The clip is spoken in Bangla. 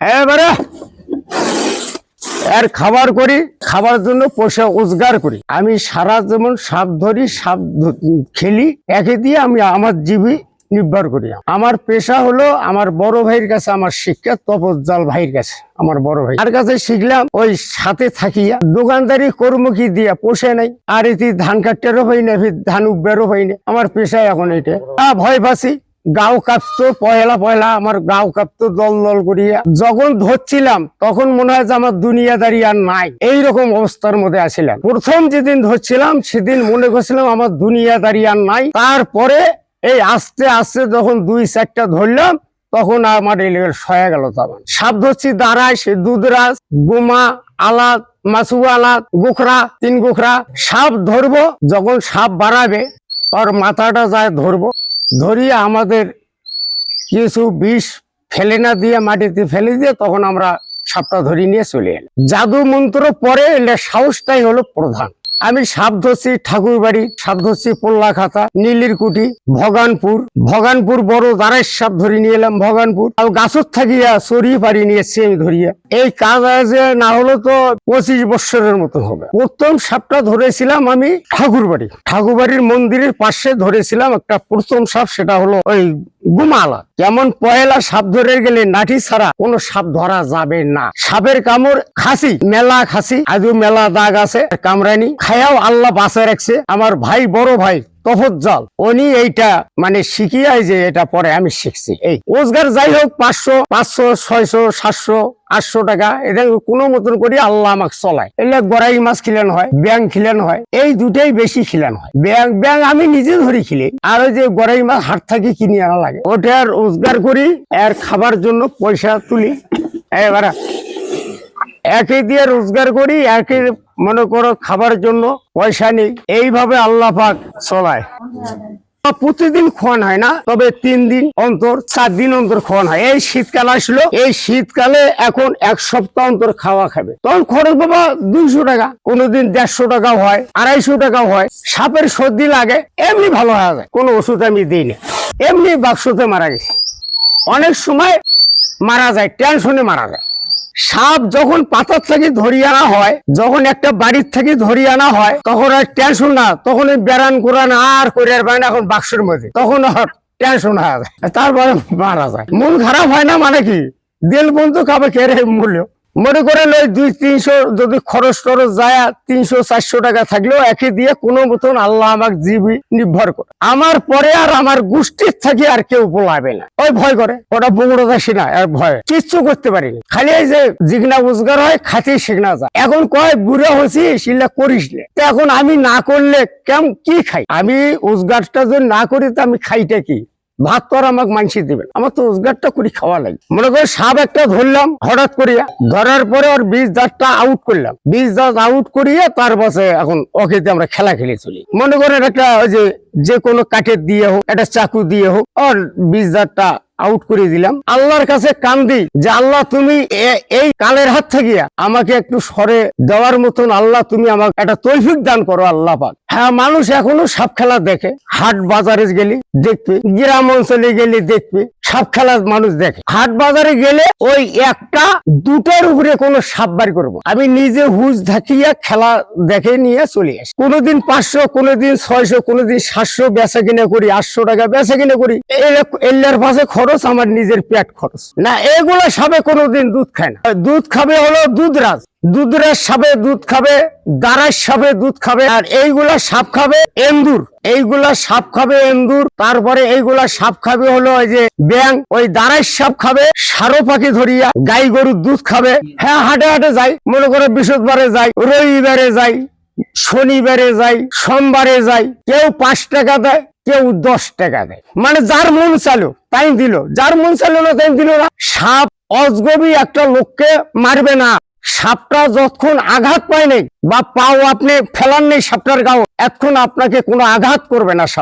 এবারে এর খাবার করি, খাবার জন্য পয়সা রোজগার করি। আমি সারা যেমন সাপ ধরি, সাপ খেলি। একে দিয়ে আমি আমার জীবী নির্ভর করি আমার পেশা হলো আমার বড় ভাইয়ের কাছে আমার শিক্ষা তপজ্জাল ভাইয়ের কাছে আমার বড় ভাই। তার কাছে শিখলাম ওই সাথে থাকিয়া দোকানদারি কর্ম কি দিয়া পোষে নাই আর এটি ধান কাটতেরও হয় না ধান উঠবেরও হয় না আমার পেশা এখন এটা আ, ভয় পাচ্ছি গাও কাঁপতো পয়লা পয়লা আমার গাও কাঁপতো দল দল করিয়া। যখন ধরছিলাম তখন মনে হয় যে আমার দুনিয়াদারি আর নাই। এইরকম অবস্থার মধ্যে আসিলাম প্রথম যেদিন ধরছিলাম সেদিন মনে করছিলাম আমার দুনিয়াদারি আর নাই। তারপরে এই আস্তে আস্তে যখন দুই চারটা ধরলাম, তখন আমার এই লেভেল সয়ে গেল তখন সাপ ধরছি দাঁড়ায়, সে দুধরাজ গোমা আলাদ মাসু আলাদ, গোখরা, তিন গোখরা, সাপ ধরবো, যখন সাপ বাড়াবে ওর মাথাটা যায় ধরবো, ধরিয়ে আমাদের কিছু বিষ ফেলে না দিয়ে, মাটিতে ফেলে দিয়ে, তখন আমরা সাপটা ধরে নিয়ে চলে এলাম। জাদু মন্ত্র পরে এলে সাহসটাই হলো প্রধান। আমি সাপ ঠাকুর বাড়ি সাপ ধরছি পোল্লা খাতা নীলিরকুটি, ভগানপুর। ভগানপুর বড় দাঁড়াই সাপ ধরে নিয়ে এলাম ভগানপুর। আর গাছত থাকিয়া সরিয়ে পারি নিয়েছি আমি ধরিয়া। এই কাজ আজ না হলো তো পঁচিশ বৎসরের মতো হবে। প্রথম সাপটা ধরেছিলাম আমি ঠাকুর বাড়ি ঠাকুর বাড়ির মন্দিরের পাশে ধরেছিলাম একটা প্রথম সাপ, সেটা হলো ওই গুমালা। যেমন পয়লা সাপ ধরে গেলে নাঠি ছাড়া কোনো সাপ ধরা যাবে না। সাপের কামড় খাসি, মেলা খাসি। আজও মেলা দাগ আছে কামরানি খায়াও আল্লাহ বাঁচায় রাখছে। আমার ভাই, বড় ভাই তফজ্জল উনি এইটা মানে শিখিয়াই যে এটা পরে আমি শিখছি। এই রোজগার যাই হোক, পাঁচশো পাঁচশো, ছয়শো, সাতশো, আটশো টাকা, এটা কোনো মতন করে আল্লাহ আমাকে চলায়। এলে গড়াই মাছ খিলানো হয় ব্যাং খিলানো হয়, এই দুটাই বেশি খিলানো হয়। ব্যাং ব্যাং আমি নিজে ধরি খিলি। আর ওই যে গড়াই মাছ হাট থেকে কিনে আনা লাগে। ওটা রোজগার করি, আর খাবার জন্য পয়সা তুলি। এবার একে দিয়ে রোজগার করি একে মনে করো খাবার জন্য পয়সা নেই। এইভাবে আল্লাহ পাক চলায়। প্রতিদিন খাওয়ান হয় না, তবে তিন দিন অন্তর, চার দিন অন্তর খাওয়ান হয়। এই শীতকাল আসলো, এই শীতকালে এখন এক সপ্তাহ অন্তর খাওয়া খাবে। তখন খরচ বাবা দুইশো টাকা, কোনোদিন দেড়শো টাকাও হয়, আড়াইশো টাকাও হয়। সাপের সর্দি লাগে, এমনি ভালো হয়ে যায়, কোনো ওষুধ আমি দিই না এমনি বাক্সতে মারা গেছে। অনেক সময় মারা যায়, টেনশনে মারা যায়। সাপ যখন পাতার থেকে ধরিয়ে আনা হয়, যখন একটা বাড়ির থেকে ধরিয়ে আনা হয়, তখন আর টেনশন না, তখন ওই বেড়ান কোরআন আর করিয়ার পায় না, এখন বাক্সের মধ্যে। তখন আর টেনশন হয়ে যায় তারপরে মারা যায়। মন খারাপ হয় না মানে কি? দিল বন্ধু খাবে কে রে মূল্য। মনে করেন ওই দুই তিনশো যদি খরচ টরচ যায়, তিনশো, চারশো টাকা থাকলেও একে দিয়ে কোনো মতন আল্লাহ আমাকে জীবী নির্ভর করে। আমার পরে আর আমার গোষ্ঠীর থেকে আর কেউ বলাবে না। ওই ভয় করে, ওটা বগুড়া দাসী না, আর ভয়। কিচ্ছু করতে পারিনি। খালি এই যে জিগনা রোজগার হয় খাতে শিখনা যায়। এখন কয়, বুড়া হয়েছি শিল্লা করিস। তো এখন আমি না করলে কেমন কি খাই? আমি রোজগারটা যদি না করি, তো আমি খাইটা কি? ভাত তো আমাকে মানসি দিবেন আমার তো রোজগারটা করি, খাওয়া লাগে। মনে করে সাপ একটা ধরলাম, হঠাৎ করিয়া ধরার পরে ওর বীজ দাঁতটা আউট করলাম। বীজ দাঁত আউট করিয়ে তার পাশে এখন ওকে আমরা খেলা খেলে চলি। মনে করেন একটা ওই যে যে কোনো কাঠের দিয়ে হোক, একটা চাকু দিয়ে হোক, ওর বীজ দাঁতটা আউট করে দিলাম। আল্লাহর কাছে কান্দি যে, আল্লাহ, তুমি এই কালের হাত থেকে আমাকে একটু সরে দেওয়ার মতন আল্লাহ, তুমি আমাকে একটা তৈফিক দান করো, আল্লাহ পাক। হ্যাঁ মানুষ এখনও সাপ খেলা দেখে। হাট বাজারে গেলে দেখবে, গ্রাম অঞ্চলে গেলে দেখবে, সাপ খেলা মানুষ দেখে। হাট বাজারে গেলে ওই একটা, দুটার উপরে কোনো সাপ বার করব আমি নিজে হুজ ধাকিয়া খেলা দেখে নিয়ে চলে আসি। কোনোদিন পাঁচশো, কোনোদিন ছয়শো, কোনোদিন সাতশো বেচা কিনা করি, আটশো টাকা বেচা কিনা করি এল্লার পাশে খরচ, আমার নিজের পেট খরচ। না, এগুলো সাবে কোনোদিন দুধ খায় না। দুধ খাবে হলো দুধরাজ। দুধরাজ সাবে দুধ খাবে দারাজ সাবে দুধ খাবে, আর এইগুলা সাপ খাবে এন্দুর। এইগুলা সাপ খাবে এন্দুর। তারপরে এইগুলা সাপ খাবে হলো ওই যে ব্যাং। ওই দারাজ সাপ খাবে সারো পাখি ধরিয়া, গাই গরুর দুধ খাবে। হ্যাঁ হাটে হাটে যাই, মনে করে বৃহস্পতিবারে যাই, রবিবারে যাই, শনিবারে যাই, সোমবারে যাই, কেউ পাঁচ টাকা দেয়, কেউ দশ টাকা দেয়। মানে যার মন চালো, তাই দিল। যার মন চালো না, তাই দিল না। সাপ অজগবি একটা লোককে মারবে না। সাপটা যতক্ষণ আঘাত পায়নি বা পাও আপনি ফেলান নেই সাপটার গাও, এতক্ষণ আপনাকে কোনো আঘাত করবে না সাপ।